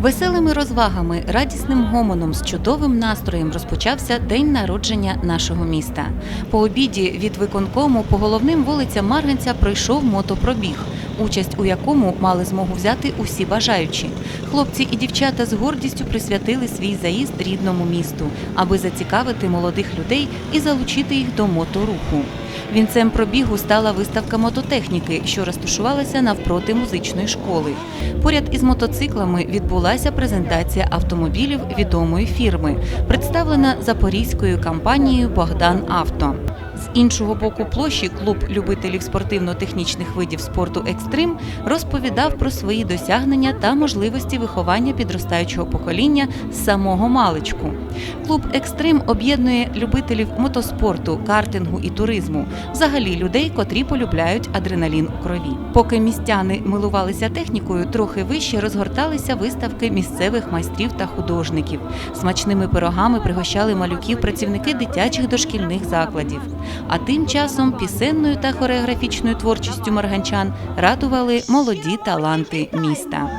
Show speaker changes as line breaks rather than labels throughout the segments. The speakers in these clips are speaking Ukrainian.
Веселими розвагами, радісним гомоном з чудовим настроєм розпочався день народження нашого міста. По обіді від виконкому по головним вулицям Марганця пройшов мотопробіг, участь у якому мали змогу взяти усі бажаючі. Хлопці і дівчата з гордістю присвятили свій заїзд рідному місту, аби зацікавити молодих людей і залучити їх до моторуху. Вінцем пробігу стала виставка мототехніки, що розташувалася навпроти музичної школи. Поряд із мотоциклами відбулася презентація автомобілів відомої фірми, представлена запорізькою компанією Богдан Авто. Іншого боку площі клуб любителів спортивно-технічних видів спорту Екстрим розповідав про свої досягнення та можливості виховання підростаючого покоління з самого маличку. Клуб Екстрим об'єднує любителів мотоспорту, картингу і туризму, взагалі людей, котрі полюбляють адреналін у крові. Поки містяни милувалися технікою, трохи вище розгорталися виставки місцевих майстрів та художників. Смачними пирогами пригощали малюків працівники дитячих дошкільних закладів. А тим часом пісенною та хореографічною творчістю марганчан радували молоді таланти міста.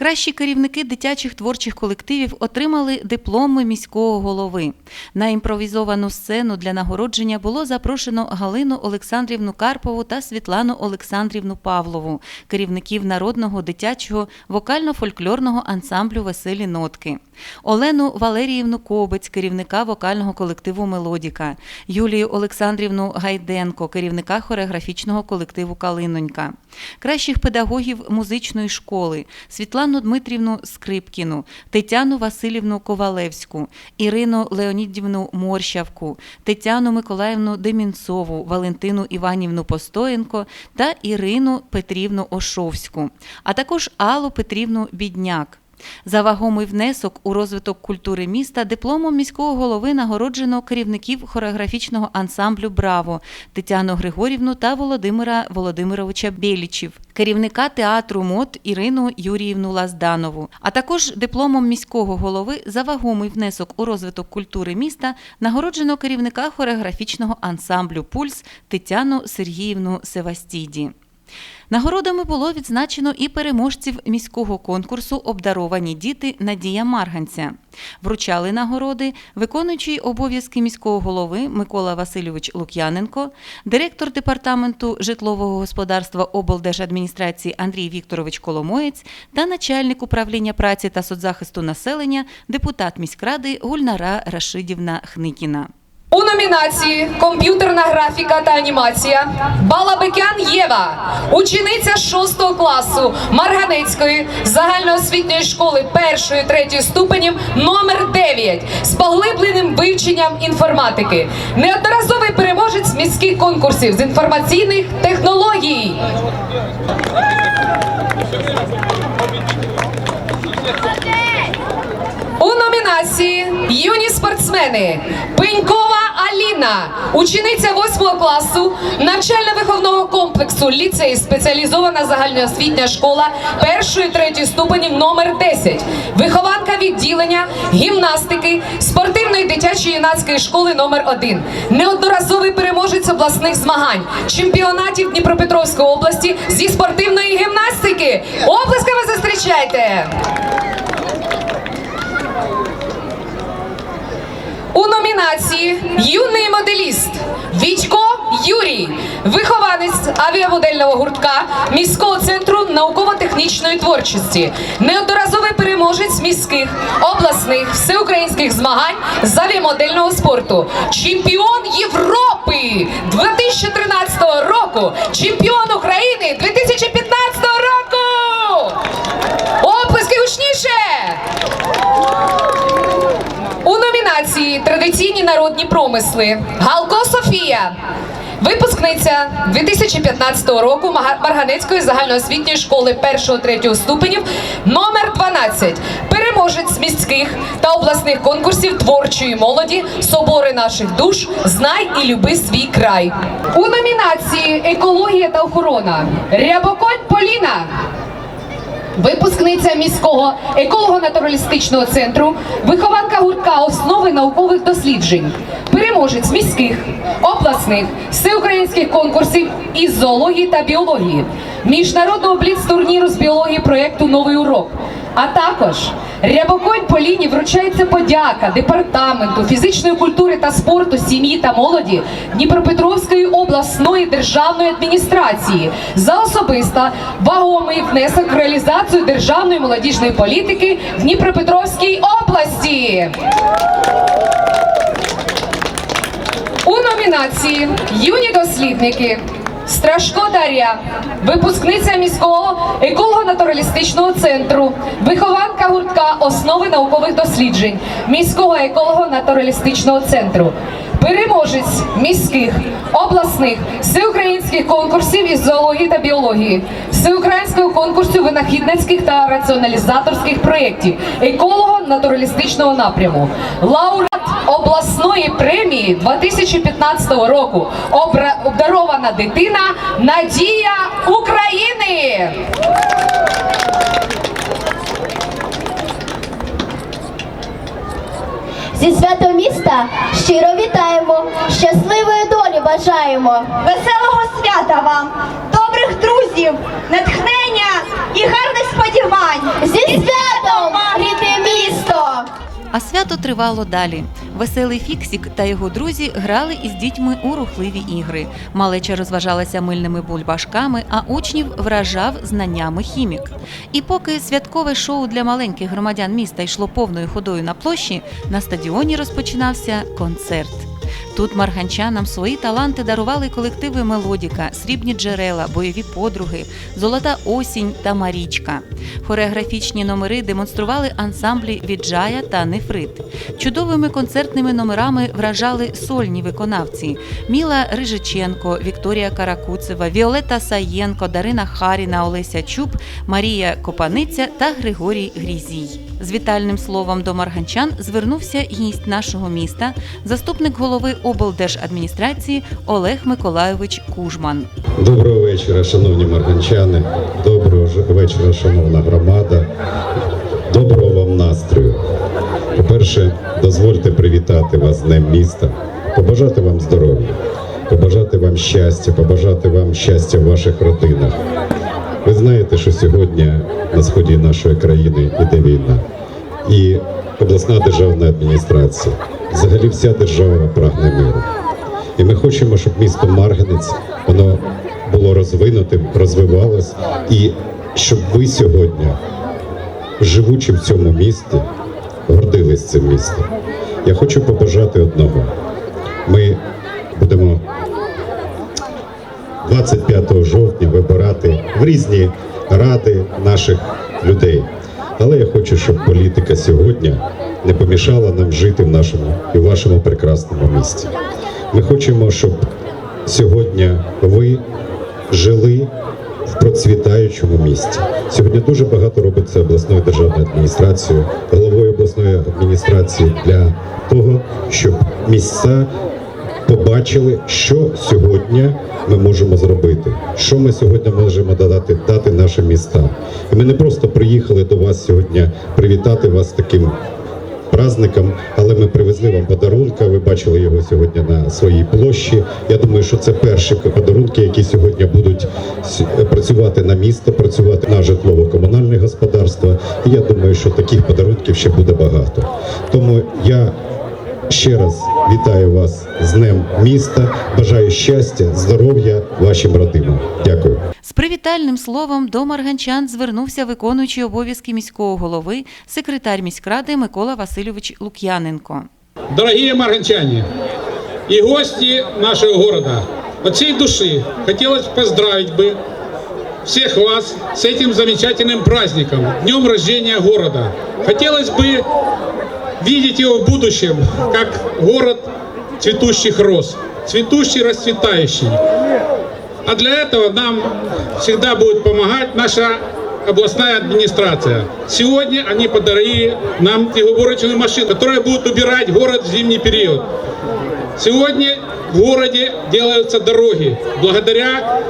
Кращі керівники дитячих творчих колективів отримали дипломи міського голови. На імпровізовану сцену для нагородження було запрошено Галину Олександрівну Карпову та Світлану Олександрівну Павлову, керівників народного дитячого вокально-фольклорного ансамблю Веселі нотки. Олену Валеріївну Кобець, керівника вокального колективу Мелодіка, Юлію Олександрівну Гайденко, керівника хореографічного колективу Калинонька, кращих педагогів музичної школи, Світлану Дмитрівну Скрипкіну, Тетяну Васильівну Ковалевську, Ірину Леонідівну Морщавку, Тетяну Миколаївну Демінцову, Валентину Іванівну Постоєнко та Ірину Петрівну Ошовську, а також Аллу Петрівну Бідняк. За вагомий внесок у розвиток культури міста дипломом міського голови нагороджено керівників хореографічного ансамблю Браво Тетяну Григорівну та Володимира Володимировича Білічів, керівника театру МОД Ірину Юріївну Лазданову, а також дипломом міського голови за вагомий внесок у розвиток культури міста нагороджено керівника хореографічного ансамблю Пульс Тетяну Сергіївну Севастіді. Нагородами було відзначено і переможців міського конкурсу Обдаровані діти Надія Марганця. Вручали нагороди виконуючий обов'язки міського голови Микола Васильович Лук'яненко, директор департаменту житлового господарства облдержадміністрації Андрій Вікторович Коломоєць та начальник управління праці та соцзахисту населення, депутат міськради Гульнара Рашидівна Хникіна.
У номінації Комп'ютерна графіка та анімація Балабекян Єва, учениця 6 класу Марганецької загальноосвітньої школи 1-3 ступенів номер 9 з поглибленим вивченням інформатики. Неодноразовий переможець міських конкурсів з інформаційних технологій. У Юні спортсмени Пенькова Аліна, учениця 8 класу навчально-виховного комплексу ліцей спеціалізована загальноосвітня школа 1-3 ступенів номер 10, вихованка відділення гімнастики спортивної дитячої юнацької школи номер 1 неодноразовий переможець обласних змагань, чемпіонатів Дніпропетровської області зі спортивної гімнастики. Оплесками зустрічайте! Номінації Юний моделіст Вітько Юрій, вихованець авіамодельного гуртка міського центру науково-технічної творчості, неодноразовий переможець міських, обласних, всеукраїнських змагань з авіамодельного спорту, чемпіон Європи 2013 року, чемпіон України 2015 року. Оплески гучніше! У номінації Традиційні народні промисли Галко Софія. Випускниця 2015 року Марганецької загальноосвітньої школи 1-3 ступенів номер 12. Переможець міських та обласних конкурсів творчої молоді Собори наших душ Знай і люби свій край. У номінації Екологія та охорона Рябоконь Поліна. Випускниця міського еколого-натуралістичного центру, вихованка гуртка основи наукових досліджень, переможець міських, обласних, всеукраїнських конкурсів із зоології та біології, міжнародного бліц-турніру з біології проєкту Новий урок. А також Рябоконь Поліні вручається подяка департаменту фізичної культури та спорту, сім'ї та молоді Дніпропетровської обласної державної адміністрації за особиста вагомий внесок в реалізацію державної молодіжної політики в Дніпропетровській області. У номінації Юні дослідники Страшко Дар'я, випускниця міського еколого-натуралістичного центру, вихованка гуртка основи наукових досліджень міського еколого-натуралістичного центру. Переможець міських, обласних, всеукраїнських конкурсів із зоології та біології, всеукраїнського конкурсу винахідницьких та раціоналізаторських проєктів, еколого-натуралістичного напряму, лауреат обласної премії 2015 року, обдарована дитина Надія України.
Зі святом міста щиро вітаємо, щасливої долі бажаємо.
Веселого свята вам, добрих друзів, натхнення і гарних сподівань.
Зі святом, рідне місто!
А свято тривало далі. Веселий Фіксік та його друзі грали із дітьми у рухливі ігри. Малеча розважалася мильними бульбашками, а учнів вражав знаннями хімік. І поки святкове шоу для маленьких громадян міста йшло повною ходою на площі, на стадіоні розпочинався концерт. Тут марганчанам свої таланти дарували колективи Мелодіка, Срібні джерела, бойові подруги, Золота осінь та Марічка. Хореографічні номери демонстрували ансамблі Віджая та Нефрит. Чудовими концертними номерами вражали сольні виконавці: Міла Рижиченко, Вікторія Каракуцева, Віолета Саєнко, Дарина Харіна, Олеся Чуб, Марія Копаниця та Григорій Грізій. З вітальним словом до марганчан звернувся гість нашого міста, заступник голови облдержадміністрації Олег Миколайович Кужман.
Доброго вечора, шановні марганчани. Доброго вечора, шановна громада. Доброго вам настрою. По-перше, дозвольте привітати вас з Днем міста, побажати вам здоров'я, побажати вам щастя, побажати вам щастя в ваших родинах. Ви знаєте, що сьогодні на сході нашої країни йде війна. І обласна державна адміністрація, взагалі вся держава прагне миру. І ми хочемо, щоб місто Марганець воно було розвинутим, розвивалось, і щоб ви сьогодні, живучи в цьому місті, гордились цим містом. Я хочу побажати одного. Ми будемо 25 жовтня вибирати в різні ради наших людей. Але я хочу, щоб політика сьогодні не помішала нам жити в нашому і в вашому прекрасному місті. Ми хочемо, щоб сьогодні ви жили в процвітаючому місті. Сьогодні дуже багато робиться обласною державною адміністрацією, головою обласної адміністрації для того, щоб місця побачили, що сьогодні ми можемо зробити, що ми сьогодні можемо додати дати нашим містам. І ми не просто приїхали до вас сьогодні привітати вас таким праздником, але ми привезли вам подарунка. Ви бачили його сьогодні на своїй площі. Я думаю, що це перші подарунки, які сьогодні будуть працювати на місто, працювати на житлово-комунальне господарство. І я думаю, що таких подарунків ще буде багато. Тому я ще раз вітаю вас з Днем міста. Бажаю щастя, здоров'я вашим родинам. Дякую.
З привітальним словом до марганчан звернувся виконуючий обов'язки міського голови, секретар міськради Микола Васильович Лук'яненко.
Дорогие марганчане и гости нашего города, от всей души хотелось поздравить бы всех вас с этим замечательным праздником, днем рождения города. Хотелось бы видеть его в будущем как город цветущих роз, цветущий, расцветающий. А для этого нам всегда будет помогать наша областная администрация. Сегодня они подарили нам уборочную машину, которая будет убирать город в зимний период. Сегодня в городе делаются дороги благодаря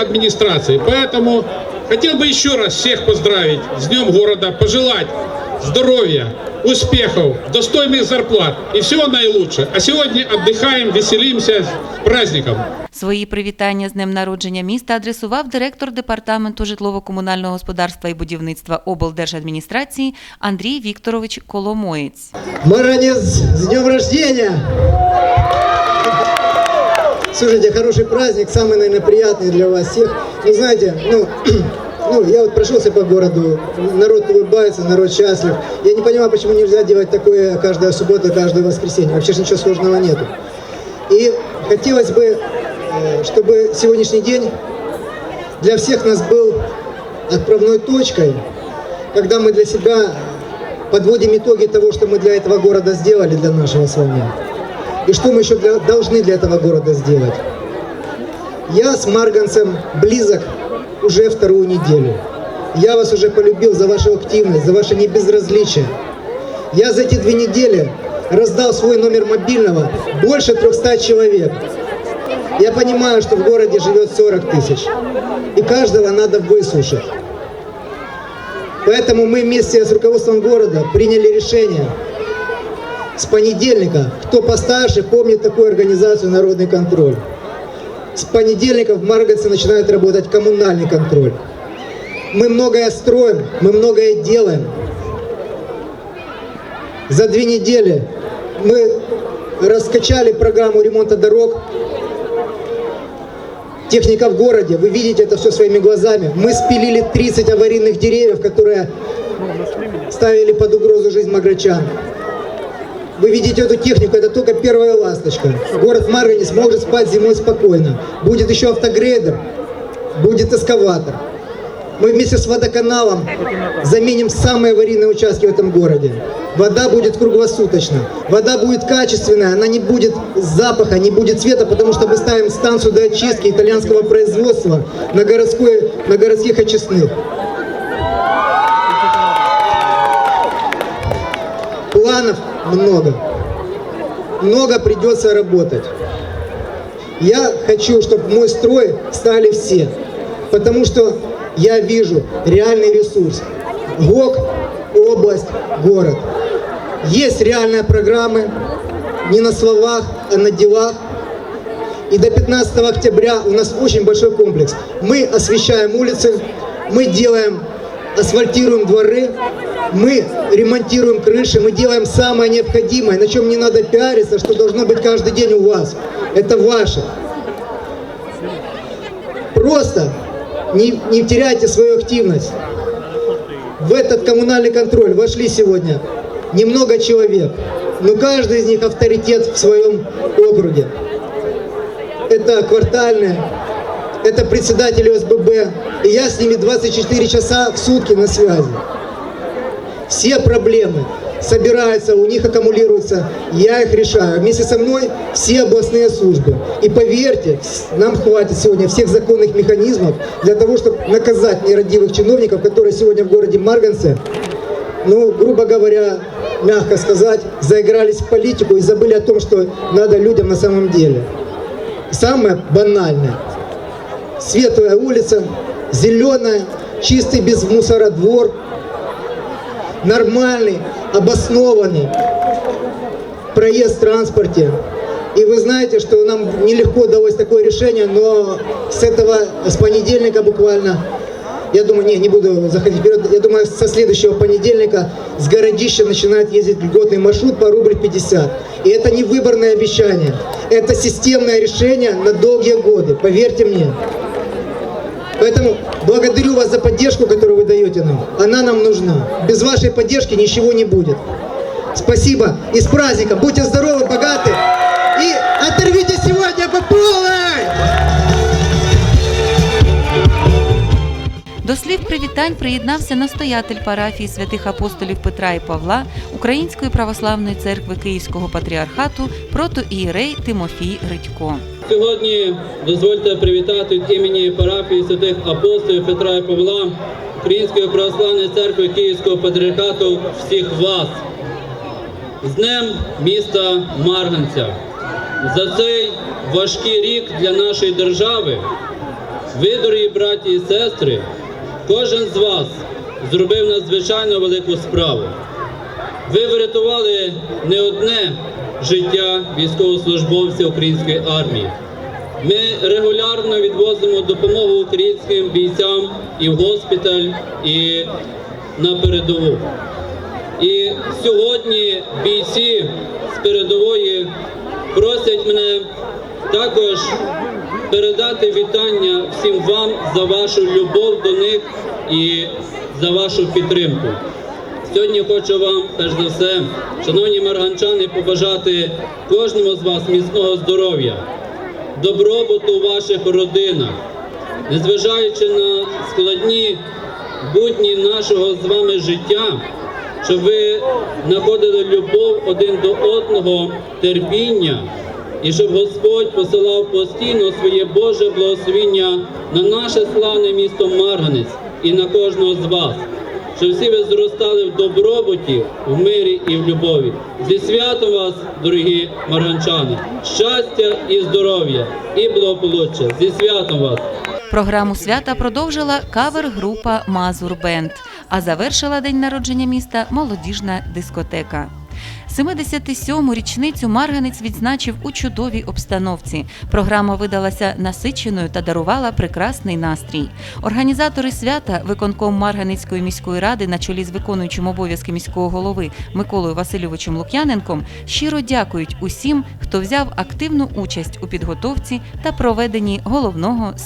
администрации. Поэтому хотел бы еще раз всех поздравить с Днем города, пожелать здоровья, успехов, достойных зарплат и всего наилучшего. А сегодня отдыхаем, веселимся с праздником.
Свої привітання з днем народження міста адресував директор департаменту житлово-комунального господарства і будівництва облдержадміністрації Андрій Вікторович Коломоєць.
Маранец, с днем рождения! Слушайте, хороший праздник, самый, наверное, приятный для вас всех. Ну, знаете, ну, ну, я вот прошелся по городу, народ улыбается, народ счастлив. Я не понимаю, почему нельзя делать такое каждая суббота, каждое воскресенье. Вообще ж ничего сложного нету. И хотелось бы, э, чтобы сегодняшний день для всех нас был отправной точкой, когда мы для себя подводим итоги того, что мы для этого города сделали, для нашего с. И что мы еще для- должны для этого города сделать. Я с Марганцем близок уже вторую неделю. Я вас уже полюбил за вашу активность, за ваше небезразличие. Я за эти две недели раздал свой номер мобильного больше 300 человек. Я понимаю, что в городе живет 40 тысяч. И каждого надо выслушать. Поэтому мы вместе с руководством города приняли решение с понедельника, кто постарше помнит такую организацию «Народный контроль». С понедельника в Марганце начинает работать коммунальный контроль. Мы многое строим, мы многое делаем. За две недели мы раскачали программу ремонта дорог. Техника в городе, вы видите это все своими глазами. Мы спилили 30 аварийных деревьев, которые ставили под угрозу жизнь маграчан. Вы видите эту технику, это только первая ласточка. Город Марганец может спать зимой спокойно. Будет еще автогрейдер, будет эскаватор. Мы вместе с водоканалом заменим самые аварийные участки в этом городе. Вода будет круглосуточно. Вода будет качественная, она не будет запаха, не будет цвета, потому что мы ставим станцию до очистки итальянского производства на, городской, на городских очистных. Планов много. Много придется работать. Я хочу, чтобы мой строй стали все. Потому что я вижу реальный ресурс. ГОК, область, город. Есть реальные программы, не на словах, а на делах. И до 15 октября у нас очень большой комплекс. Мы освещаем улицы, мы делаем, асфальтируем дворы, мы ремонтируем крыши, мы делаем самое необходимое, на чем не надо пиариться, что должно быть каждый день у вас. Это ваше. Просто не, не теряйте свою активность. В этот коммунальный контроль вошли сегодня немного человек, но каждый из них авторитет в своем округе. Это квартальные, это председатели ОСББ, и я с ними 24 часа в сутки на связи. Все проблемы собираются, у них аккумулируются, я их решаю. Вместе со мной все областные службы. И поверьте, нам хватит сегодня всех законных механизмов для того, чтобы наказать нерадивых чиновников, которые сегодня в городе Марганце, ну, грубо говоря, мягко сказать, заигрались в политику и забыли о том, что надо людям на самом деле. Самое банальное. Светлая улица, зеленая, чистый без мусора двор, нормальный, обоснованный проезд в транспорте. И вы знаете, что нам нелегко удалось такое решение, но с этого, с понедельника буквально, я думаю, не, не буду заходить вперед, я думаю, со следующего понедельника с городища начинает ездить льготный маршрут по рубль 50. И это не выборное обещание, это системное решение на долгие годы, поверьте мне. Поэтому благодарю вас за поддержку, которую вы даете нам. Она нам нужна. Без вашей поддержки ничего не будет. Спасибо и с праздником. Будьте здоровы, богаты и оторвите сегодня по полной!
До слів привітань приєднався настоятель парафії святих апостолів Петра і Павла Української православної церкви Київського патріархату протоієрей Тимофій Гридько.
Сьогодні дозвольте привітати від імені парафії святих апостолів Петра і Павла Української православної церкви Київського патріархату всіх вас з Днем міста Марганця. За цей важкий рік для нашої держави ви, дорогі браті і сестри, кожен з вас зробив надзвичайно велику справу. Ви врятували не одне життя військовослужбовців української армії. Ми регулярно відвозимо допомогу українським бійцям і в госпіталь, і на передову. І сьогодні бійці з передової просять мене також передати вітання всім вам за вашу любов до них і за вашу підтримку. Сьогодні хочу вам, перш за все, шановні марганчани, побажати кожному з вас міцного здоров'я, добробуту у ваших родинах, незважаючи на складні будні нашого з вами життя, щоб ви знаходили любов один до одного, терпіння, і щоб Господь посилав постійно своє Боже благословіння на наше славне місто Марганець і на кожного з вас щоб всі ви зростали в добробуті, в мирі і в любові. Зі святом вас, дорогі марганчани, щастя і здоров'я, і благополуччя. Зі святом вас!
Програму свята продовжила кавер-група Мазур Бенд, а завершила день народження міста молодіжна дискотека. 77-му річницю Марганець відзначив у чудовій обстановці. Програма видалася насиченою та дарувала прекрасний настрій. Організатори свята, виконком Марганецької міської ради на чолі з виконуючим обов'язки міського голови Миколою Васильовичем Лук'яненком, щиро дякують усім, хто взяв активну участь у підготовці та проведенні головного свята.